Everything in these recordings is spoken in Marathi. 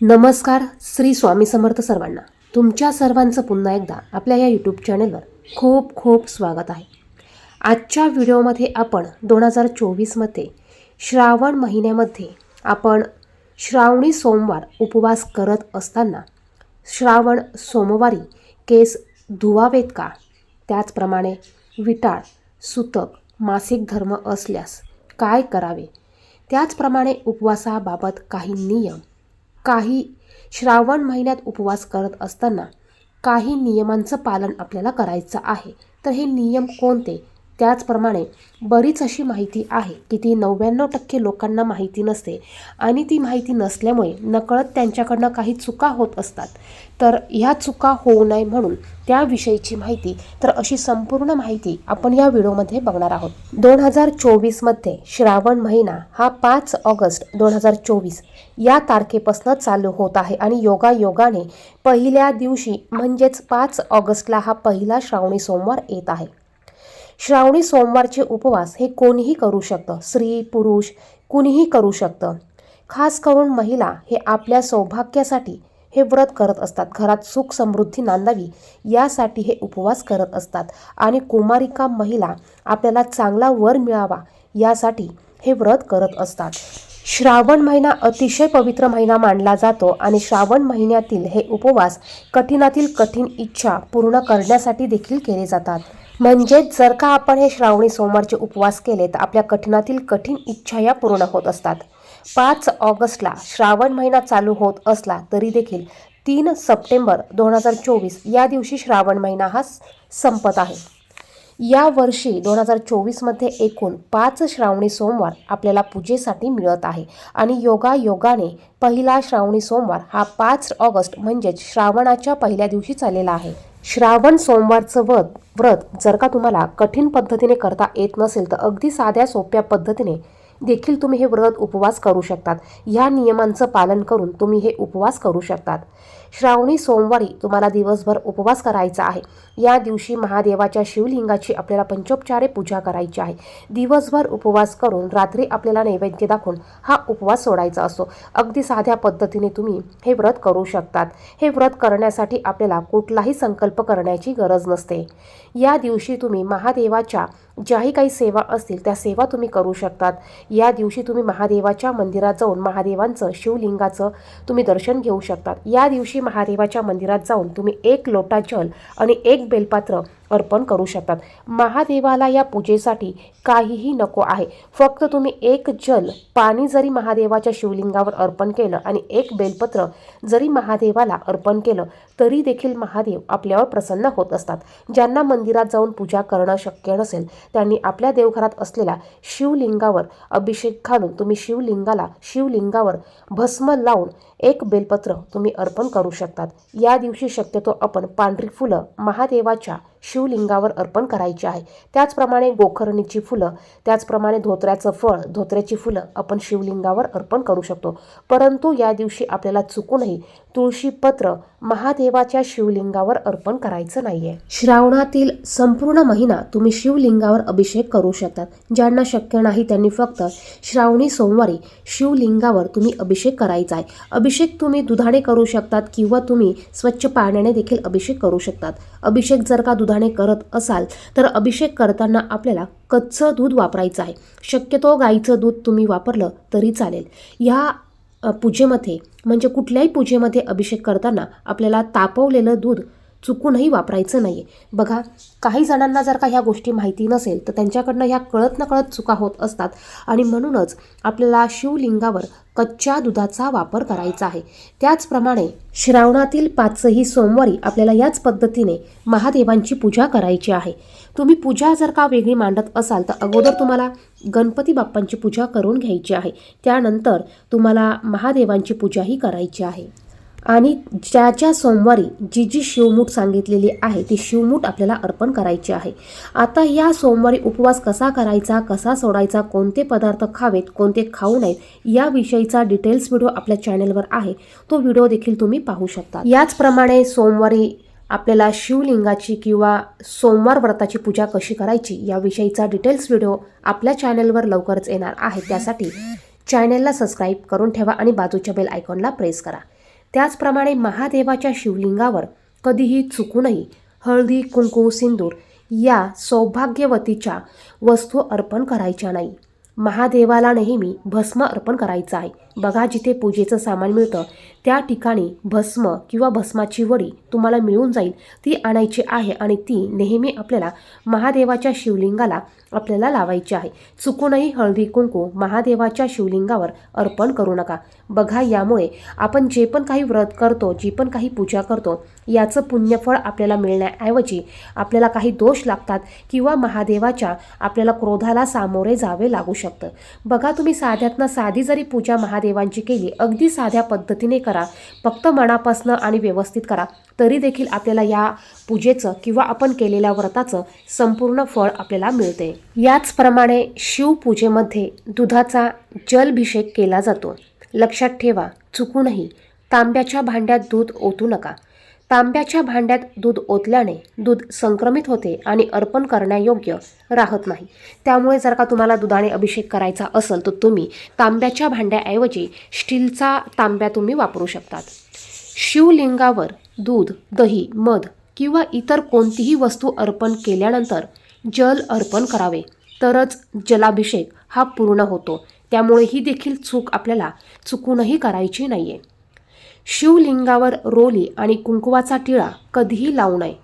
नमस्कार श्री स्वामी समर्थ सर्वांना. तुमच्या सर्वांचं पुन्हा एकदा आपल्या या यूट्यूब चॅनलवर खूप खूप स्वागत आहे. आजच्या व्हिडिओमध्ये आपण दोन हजार चोवीसमध्ये श्रावण महिन्यामध्ये आपण श्रावणी सोमवार उपवास करत असताना श्रावण सोमवारी केस धुवावेत का? त्याचप्रमाणे विटाळ सुतक मासिक धर्म असल्यास काय करावे? त्याचप्रमाणे उपवासाबाबत काही नियम काही श्रावण महिन्यात उपवास करत असताना काही नियमांचं पालन आपल्याला करायचं आहे. तर हे नियम कोणते? त्याचप्रमाणे बरीच अशी माहिती आहे की ती नव्याण्णव टक्के लोकांना माहिती नसते आणि ती माहिती नसल्यामुळे नकळत त्यांच्याकडनं काही चुका होत असतात. तर ह्या चुका होऊ नये म्हणून त्याविषयीची माहिती तर अशी संपूर्ण माहिती आपण या व्हिडिओमध्ये बघणार आहोत. दोन हजार चोवीसमध्ये श्रावण महिना हा पाच ऑगस्ट दोन हजार चोवीस या तारखेपासून चालू होत आहे आणि योगायोगाने पहिल्या दिवशी म्हणजेच पाच ऑगस्टला हा पहिला श्रावणी सोमवार येत आहे. श्रावणी सोमवारचे उपवास हे कोणीही करू शकतं. स्त्री पुरुष कुणीही करू शकतं. खास करून महिला हे आपल्या सौभाग्यासाठी हे व्रत करत असतात. घरात सुख समृद्धी नांदावी यासाठी हे उपवास करत असतात. आणि कुमारिका महिला आपल्याला चांगला वर मिळावा यासाठी हे व्रत करत असतात. श्रावण महिना अतिशय पवित्र महिना मानला जातो आणि श्रावण महिन्यातील हे उपवास कठीणातील कठीण इच्छा पूर्ण करण्यासाठी देखील केले जातात. म्हणजेच जर का आपण हे श्रावणी सोमवारचे उपवास केले तर आपल्या कठीणातील कठीण इच्छा या पूर्ण होत असतात. पाच ऑगस्टला श्रावण महिना चालू होत असला तरी देखील तीन सप्टेंबर दोन हजार चोवीस या दिवशी श्रावण महिना हा संपत आहे. या वर्षी दोन हजार चोवीसमध्ये एकूण पाच श्रावणी सोमवार आपल्याला पूजेसाठी मिळत आहे आणि योगा योगाने पहिला श्रावणी सोमवार हा पाच ऑगस्ट म्हणजेच श्रावणाच्या पहिल्या दिवशी चाललेला आहे. श्रावण सोमवारचं व्रत व्रत जर का तुम्हाला कठीण पद्धतीने करता येत नसेल तर अगदी साध्या सोप्या पद्धतीने देखील तुम्ही हे व्रत उपवास करू शकतात. ह्या नियमांचं पालन करून तुम्ही हे उपवास करू शकतात. श्रावणी सोमवारी तुम्हाला दिवसभर उपवास करायचा आहे. या दिवशी महादेवाच्या शिवलिंगाची आपल्याला पंचोपचारे पूजा करायची आहे. दिवसभर उपवास करून रात्री आपल्याला नैवेद्य दाखवून हा उपवास सोडायचा असतो. अगदी साध्या पद्धतीने तुम्ही हे व्रत करू शकतात. हे व्रत करण्यासाठी आपल्याला कुठलाही संकल्प करण्याची गरज नसते. या दिवशी तुम्ही महादेवाच्या ज्याही काही सेवा असतील त्या सेवा तुम्ही करू शकतात. या दिवशी तुम्ही महादेवाच्या मंदिरात जाऊन महादेवांचं शिवलिंगाचं तुम्ही दर्शन घेऊ शकतात. या दिवशी महादेवाच्या मंदिरात जाऊन तुम्ही एक लोटा जल आणि एक बेलपात्र अर्पण करू शकतात. महादेवाला या पूजेसाठी काहीही नको आहे. फक्त तुम्ही एक जल पाणी जरी महादेवाच्या शिवलिंगावर अर्पण केलं आणि एक बेलपत्र जरी महादेवाला अर्पण केलं तरी देखील महादेव आपल्यावर प्रसन्न होत असतात. ज्यांना मंदिरात जाऊन पूजा करणं शक्य नसेल त्यांनी आपल्या देवघरात असलेल्या शिवलिंगावर अभिषेक घालून तुम्ही शिवलिंगाला शिवलिंगावर भस्म लावून एक बेलपत्र तुम्ही अर्पण करू शकतात. या दिवशी शक्यतो आपण पांढरी फुलं महादेवाच्या शिवलिंगावर अर्पण करायचे आहे. त्याचप्रमाणे गोखरणीची फुलं त्याचप्रमाणे धोत्र्याचं फळ धोत्र्याची फुलं आपण शिवलिंगावर अर्पण करू शकतो. परंतु या दिवशी आपल्याला चुकूनही तुळशीपत्र महादेवाच्या शिवलिंगावर अर्पण करायचं नाहीये. श्रावणातील संपूर्ण महिना तुम्ही शिवलिंगावर अभिषेक करू शकतात. ज्यांना शक्य नाही त्यांनी फक्त श्रावणी सोमवारी शिवलिंगावर तुम्ही अभिषेक करायचा आहे अभिषेक तुम्ही दुधाने करू शकतात किंवा तुम्ही स्वच्छ पाण्याने देखील अभिषेक करू शकतात. अभिषेक जर का दुधाने करत असाल तर अभिषेक करताना आपल्याला कच्चं दूध वापरायचं आहे शक्यतो गाईचं दूध तुम्ही वापरलं तरी चालेल. ह्या पूजेमध्ये म्हणजे कुठल्याही पूजेमध्ये अभिषेक करताना आपल्याला तापवलेलं दूध चुकूनही वापरायचं नाही आहे बघा काही जणांना जर का ह्या गोष्टी माहिती नसेल तर त्यांच्याकडनं ह्या कळत नकळत चुका होत असतात. आणि म्हणूनच आपल्याला शिवलिंगावर कच्च्या दुधाचा वापर करायचा आहे. त्याचप्रमाणे श्रावणातील पाचही सोमवारी आपल्याला याच पद्धतीने महादेवांची पूजा करायची आहे. तुम्ही पूजा जर का वेगळी मांडत असाल तर अगोदर तुम्हाला गणपती बाप्पांची पूजा करून घ्यायची आहे. त्यानंतर तुम्हाला महादेवांची पूजाही करायची आहे. आणि ज्या ज्या सोमवारी जी जी शिवमूठ सांगितलेली आहे ती शिवमूठ आपल्याला अर्पण करायची आहे. आता या सोमवारी उपवास कसा करायचा कसा सोडायचा कोणते पदार्थ खावेत कोणते खाऊ नयेत याविषयीचा डिटेल्स व्हिडिओ आपल्या चॅनलवर आहे. तो व्हिडिओ देखील तुम्ही पाहू शकता. याचप्रमाणे सोमवारी आपल्याला शिवलिंगाची किंवा सोमवार व्रताची पूजा कशी करायची याविषयीचा डिटेल्स व्हिडिओ आपल्या चॅनलवर लवकरच येणार आहे. त्यासाठी चॅनलला सबस्क्राईब करून ठेवा आणि बाजूच्या बेल आयकॉनला प्रेस करा. त्याचप्रमाणे महादेवाच्या शिवलिंगावर कधीही चुकूनही हळदी कुंकू सिंदूर या सौभाग्यवतीच्या वस्तू अर्पण करायच्या नाही. महादेवाला नेहमी भस्म अर्पण करायचं आहे. बघा जिथे पूजेचं सामान मिळतं त्या ठिकाणी भस्म किंवा भस्माची वडी तुम्हाला मिळून जाईल. ती आणायची आहे आणि ती नेहमी आपल्याला महादेवाच्या शिवलिंगाला आपल्याला लावायची आहे. चुकूनही हळदी कुंकू महादेवाच्या शिवलिंगावर अर्पण करू नका. बघा यामुळे आपण जे पण काही व्रत करतो जी पण काही पूजा करतो याचं पुण्यफळ आपल्याला मिळण्याऐवजी आपल्याला काही दोष लागतात किंवा महादेवाच्या आपल्याला क्रोधाला सामोरे जावे लागू शकतं. बघा तुम्ही साध्यातनं साधी जरी पूजा महादेवांची केली अगदी साध्या पद्धतीने करा. फक्त मनापासनं आणि व्यवस्थित करा. तरी देखील आपल्याला या पूजेचं किंवा आपण केलेल्या व्रताचं संपूर्ण फळ आपल्याला मिळते. याचप्रमाणे शिवपूजेमध्ये दुधाचा जलभिषेक केला जातो. लक्षात ठेवा चुकूनही तांब्याच्या भांड्यात दूध ओतू नका. तांब्याच्या भांड्यात दूध ओतल्याने दूध संक्रमित होते आणि अर्पण करण्यायोग्य राहत नाही. त्यामुळे जर का तुम्हाला दुधाने अभिषेक करायचा असेल तर तुम्ही तांब्याच्या भांड्याऐवजी स्टीलचा तांब्या तुम्ही वापरू शकतात. शिवलिंगावर दूध दही मध किंवा इतर कोणतीही वस्तू अर्पण केल्यानंतर जल अर्पण करावे. तरच जलाभिषेक हा पूर्ण होतो. त्यामुळे ही देखील चूक आपल्याला चुकूनही करायची नाही आहे शिवलिंगावर रोली आणि कुंकुवाचा टिळा कधीही लावू नये.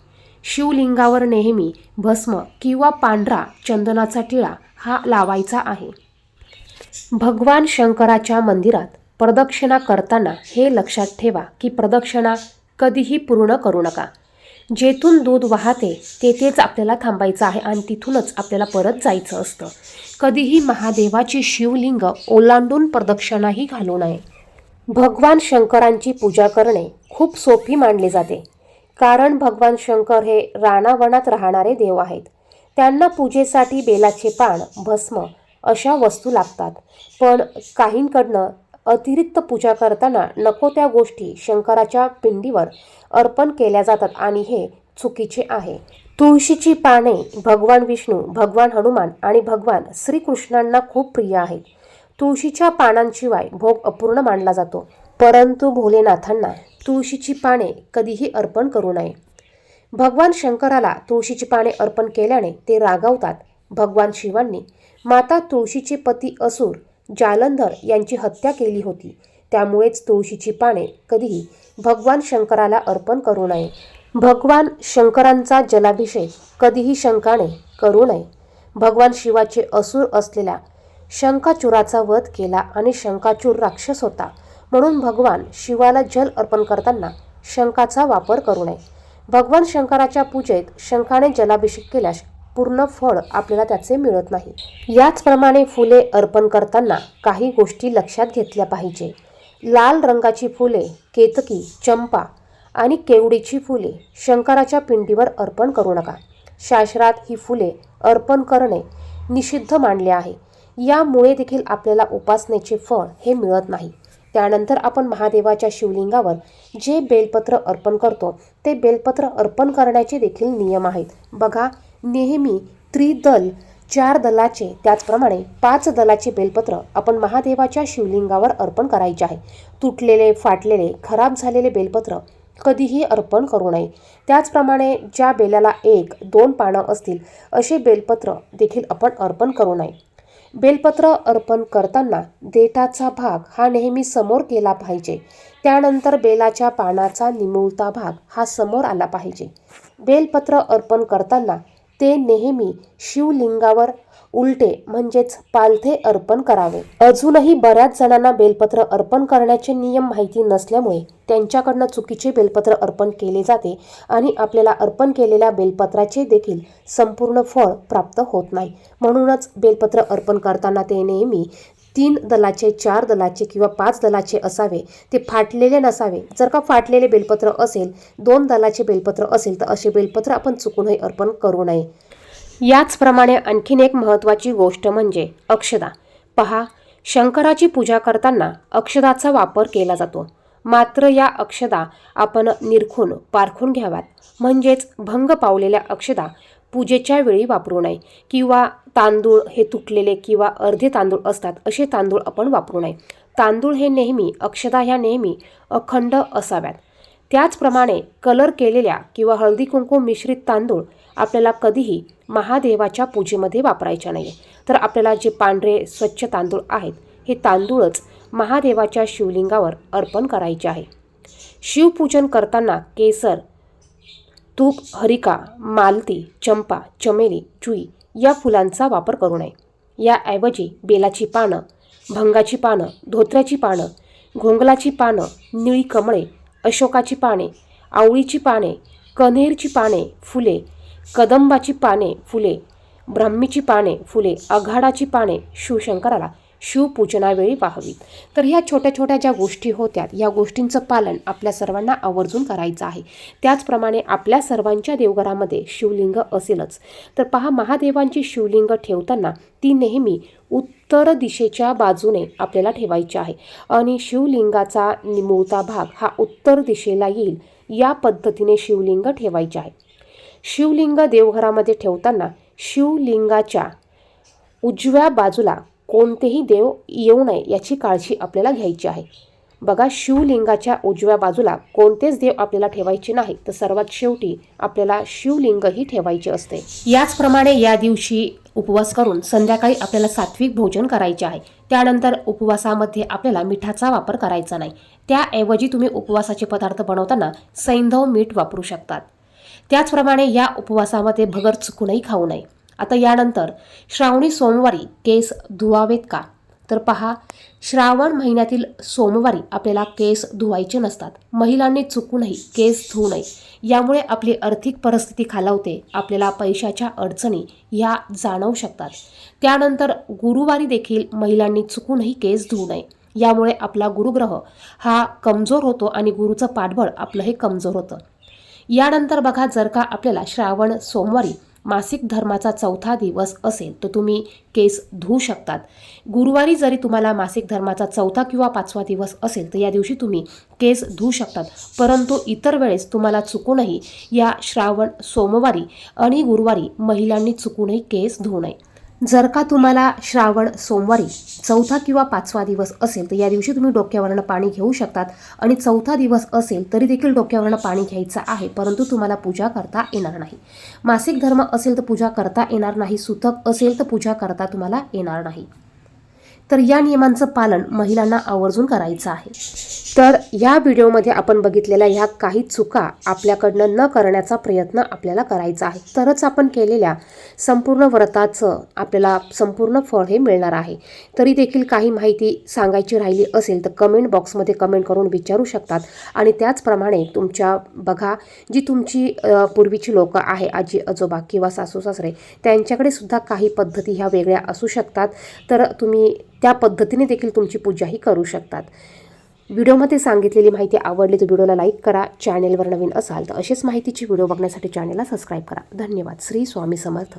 शिवलिंगावर नेहमी भस्म किंवा पांढरा चंदनाचा टिळा हा लावायचा आहे. भगवान शंकराच्या मंदिरात प्रदक्षिणा करताना हे लक्षात ठेवा की प्रदक्षिणा कधीही पूर्ण करू नका. जेथून दूध वाहते तेथेच आपल्याला थांबायचं आहे आणि तिथूनच आपल्याला परत जायचं असतं. कधीही महादेवाची शिवलिंग ओलांडून प्रदक्षिणाही घालू नये. भगवान शंकरांची पूजा करणे खूप सोपी मानली जाते. कारण भगवान शंकर हे रानावनात राहणारे देव आहेत. त्यांना पूजेसाठी बेलाचे पान भस्म अशा वस्तू लागतात. पण काहींकडनं अतिरिक्त पूजा करताना नको त्या गोष्टी शंकराच्या पिंडीवर अर्पण केल्या जातात आणि हे चुकीचे आहे. तुळशीची पाने भगवान विष्णू भगवान हनुमान आणि भगवान श्रीकृष्णांना खूप प्रिय आहेत. तुळशीच्या पानांशिवाय भोग अपूर्ण मानला जातो. परंतु भोलेनाथांना तुळशीची पाने कधीही अर्पण करू नये. भगवान शंकराला तुळशीची पाने अर्पण केल्याने ते रागावतात. भगवान शिवांनी माता तुळशीचे पती असुर जालंधर यांची हत्या केली होती. त्यामुळेच तुळशीची पाने कधीही भगवान शंकराला अर्पण करू नये. भगवान शंकरांचा जलाभिषेक कधीही शंकाने करू नये. भगवान शिवाचे असुर असलेल्या शंखाचुराचा वध केला आणि शंखाचूर राक्षस होता. म्हणून भगवान शिवाला जल अर्पण करताना शंखाचा वापर करू नये. भगवान शंकराच्या पूजेत शंखाने जलाभिषेक केल्यास पूर्ण फळ आपल्याला त्याचे मिळत नाही. याचप्रमाणे फुले अर्पण करताना काही गोष्टी लक्षात घेतल्या पाहिजे. लाल रंगाची फुले केतकी चंपा आणि केवडीची फुले शंकराच्या पिंडीवर अर्पण करू नका. शास्त्रात ही फुले अर्पण करणे निषिद्ध मानले आहे. यामुळे देखील आपल्याला उपासनेचे फळ हे मिळत नाही. त्यानंतर आपण महादेवाच्या शिवलिंगावर जे बेलपत्र अर्पण करतो ते बेलपत्र अर्पण करण्याचे देखील नियम आहेत. बघा नेहमी त्रिदल चार दलाचे त्याचप्रमाणे पाच दलाचे बेलपत्र आपण महादेवाच्या शिवलिंगावर अर्पण करायचे आहे. तुटलेले फाटलेले खराब झालेले बेलपत्र कधीही अर्पण करू नये. त्याचप्रमाणे ज्या बेलाला एक दोन पानं असतील असे बेलपत्र देखील आपण अर्पण करू नये. बेलपत्र अर्पण करताना देठाचा भाग हा नेहमी समोर केला पाहिजे. त्यानंतर बेलाच्या पानाचा निमुळता भाग हा समोर आला पाहिजे. बेलपत्र अर्पण करताना ते नेहमी शिवलिंगावर उलटे म्हणजेच पालथे अर्पण करावे. अजूनही बऱ्याच जणांना बेलपत्र अर्पण करण्याचे नियम माहिती नसल्यामुळे त्यांच्याकडनं चुकीचे बेलपत्र अर्पण केले जाते आणि आपल्याला अर्पण केलेल्या बेलपत्राचे देखील संपूर्ण फळ प्राप्त होत नाही. म्हणूनच बेलपत्र अर्पण करताना ते नेहमी तीन दलाचे चार दलाचे किंवा पाच दलाचे असावे. ते फाटलेले नसावे. जर का फाटलेले बेलपत्र असेल दोन दलाचे बेलपत्र असेल तर असे बेलपत्र आपण चुकूनही अर्पण करू नये. याचप्रमाणे आणखीन एक महत्त्वाची गोष्ट म्हणजे अक्षदा. पहा शंकराची पूजा करताना अक्षदाचा वापर केला जातो. मात्र या अक्षदा आपण निरखून पारखून घ्याव्यात. म्हणजेच भंग पावलेल्या अक्षदा पूजेच्या वेळी वापरू नये किंवा तांदूळ हे तुटलेले किंवा अर्धे तांदूळ असतात असे तांदूळ आपण वापरू नये. तांदूळ हे नेहमी अक्षदा ह्या नेहमी अखंड असाव्यात. त्याचप्रमाणे कलर केलेल्या किंवा हळदी कुंकू मिश्रित तांदूळ आपल्याला कधीही महादेवाच्या पूजेमध्ये वापरायच्या नाही तर आपल्याला जे पांढरे स्वच्छ तांदूळ आहेत हे तांदूळच महादेवाच्या शिवलिंगावर अर्पण करायचे आहे. शिवपूजन करताना केसर तूप हरिका मालती चंपा चमेली जुई या फुलांचा वापर करू नये. याऐवजी बेलाची पानं भंगाची पानं धोत्र्याची पानं घोंगलाची पानं निळी कमळे अशोकाची पाने आवळीची पाने कन्हेरची पाने फुले कदंबाची पाने फुले ब्राह्मीची पाने फुले आघाडाची पाने शिवशंकराला. शिवपूजनावेळी पाहावीत तर ह्या छोट्या छोट्या ज्या गोष्टी होत्या या गोष्टींचं पालन आपल्या सर्वांना आवर्जून करायचं आहे. त्याचप्रमाणे आपल्या सर्वांच्या देवघरामध्ये शिवलिंग असेलच. तर पहा महादेवांची शिवलिंग ठेवताना ती नेहमी उत्तर दिशेच्या बाजूने आपल्याला ठेवायची आहे. आणि शिवलिंगाचा निमुळता भाग हा उत्तर दिशेला येईल या पद्धतीने शिवलिंग ठेवायचे आहे. शिवलिंग देवघरामध्ये ठेवताना शिवलिंगाच्या उजव्या बाजूला कोणतेही देव येऊ नये याची काळजी आपल्याला घ्यायची आहे. बघा शिवलिंगाच्या उजव्या बाजूला कोणतेच देव आपल्याला ठेवायचे नाही तर सर्वात शेवटी आपल्याला शिवलिंगही ठेवायचे असते. याचप्रमाणे या दिवशी उपवास करून संध्याकाळी आपल्याला सात्विक भोजन करायचे आहे. त्यानंतर उपवासामध्ये आपल्याला मिठाचा वापर करायचा नाही. त्याऐवजी तुम्ही उपवासाचे पदार्थ बनवताना सैंधव मीठ वापरू शकतात. त्याचप्रमाणे या उपवासामध्ये भगर चुकूनही खाऊ नये. आता यानंतर श्रावणी सोमवारी केस धुवावेत का? तर पहा श्रावण महिन्यातील सोमवारी आपल्याला केस धुवायचे नसतात. महिलांनी चुकूनही केस धुवू नये. यामुळे आपली आर्थिक परिस्थिती खालावते. आपल्याला पैशाच्या अडचणी ह्या जाणवू शकतात. त्यानंतर गुरुवारी देखील महिलांनी चुकूनही केस धुवू नये. यामुळे आपला गुरुग्रह हा कमजोर होतो आणि गुरुचं पाठबळ आपलं हे कमजोर होतं. यानंतर बघा जर का आपल्याला श्रावण सोमवारी मासिक धर्माचा चौथा दिवस असेल तर तुम्ही केस धुवू शकतात. गुरुवारी जरी तुम्हाला मासिक धर्माचा चौथा किंवा पाचवा दिवस असेल तर या दिवशी तुम्ही केस धुवू शकतात. परंतु इतर वेळेस तुम्हाला चुकूनही या श्रावण सोमवारी आणि गुरुवारी महिलांनी चुकूनही केस धुवू नये. जर का तुम्हाला श्रावण सोमवारी चौथा किंवा पाचवा दिवस असेल तर या दिवशी तुम्ही डोक्यावरनं पाणी घेऊ शकतात. आणि चौथा दिवस असेल तरी देखील डोक्यावरनं पाणी घ्यायचं आहे परंतु तुम्हाला पूजा करता येणार नाही. मासिक धर्म असेल तर पूजा करता येणार नाही. सुतक असेल तर पूजा करता तुम्हाला येणार नाही. तर या नियमांचं पालन महिलांना आवर्जून करायचं आहे. तर या व्हिडिओमध्ये आपण बघितलेल्या ह्या काही चुका आपल्याकडनं न करण्याचा प्रयत्न आपल्याला करायचा आहे. तरच आपण केलेल्या संपूर्ण व्रताचं आपल्याला संपूर्ण फळ हे मिळणार आहे. तरी देखील काही माहिती सांगायची राहिली असेल तर कमेंट बॉक्समध्ये कमेंट करून विचारू शकतात. आणि त्याचप्रमाणे तुमच्या बघा जी तुमची पूर्वीची लोकं आहे आजी आजोबा किंवा सासू सासरे त्यांच्याकडे सुद्धा काही पद्धती ह्या वेगळ्या असू शकतात. तर तुम्ही त्या पद्धतीने देखील तुमची पूजाही करू शकतात. व्हिडिओमध्ये सांगितलेली माहिती आवडली तर व्हिडिओला लाईक करा चॅनेलवर नवीन असाल तर अशीच माहितीची व्हिडिओ बघण्यासाठी चॅनेलला सबस्क्राईब करा. धन्यवाद. श्री स्वामी समर्थ.